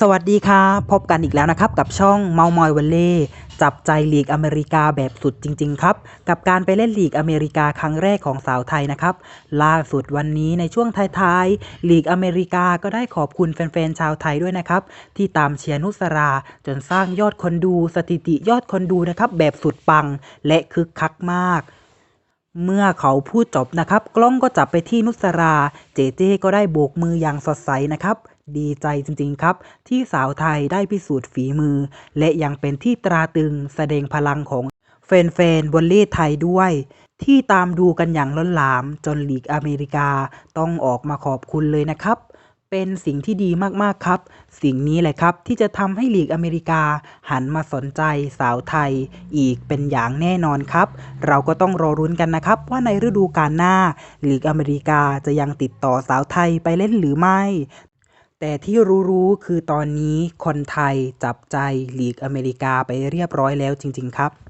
สวัสดีครับพบกันอีกแล้วนะครับ กับช่องเมามอยวันเล่จับใจลีกอเมริกาแบบสุดจริง ๆ ครับ กับการไปเล่นลีกอเมริกาครั้งแรกของสาวไทยนะครับ ล่าสุดวันนี้ในช่วงท้ายๆลีกอเมริกาก็ได้ขอบคุณแฟนๆชาวไทยด้วยนะครับ ที่ตามเชียร์นุสรา จนสร้างยอดคนดูสถิติยอดคนดูนะครับ แบบสุดปังและคึกคักมาก เมื่อเขาพูดจบนะครับ กล้องก็จับไปที่นุสรา เจเจก็ได้โบกมืออย่างสดใสนะครับ ดีใจจริงๆครับ ที่สาวไทยได้พิสูจน์ฝีมือ และยังเป็นที่ตราตรึงแสดงพลังของแฟนๆวอลเลย์ไทยด้วย ที่ตามดูกันอย่างล้นหลามจนลีกอเมริกาต้องออกมาขอบคุณเลยนะครับ เป็นสิ่งที่ดีมากๆครับ สิ่งนี้แหละครับที่จะทำให้ลีกอเมริกา หันมาสนใจสาวไทย อีกเป็นอย่างแน่นอนครับ เราก็ต้องรอรุ้นกันนะครับ ว่าในฤดูกาลหน้าลีกอเมริกาจะยังติดต่อสาวไทยไปเล่นหรือไม่ แต่ที่รู้ๆคือตอนนี้คนไทยจับใจลีกอเมริกาไปเรียบร้อยแล้วจริง ๆ ครับ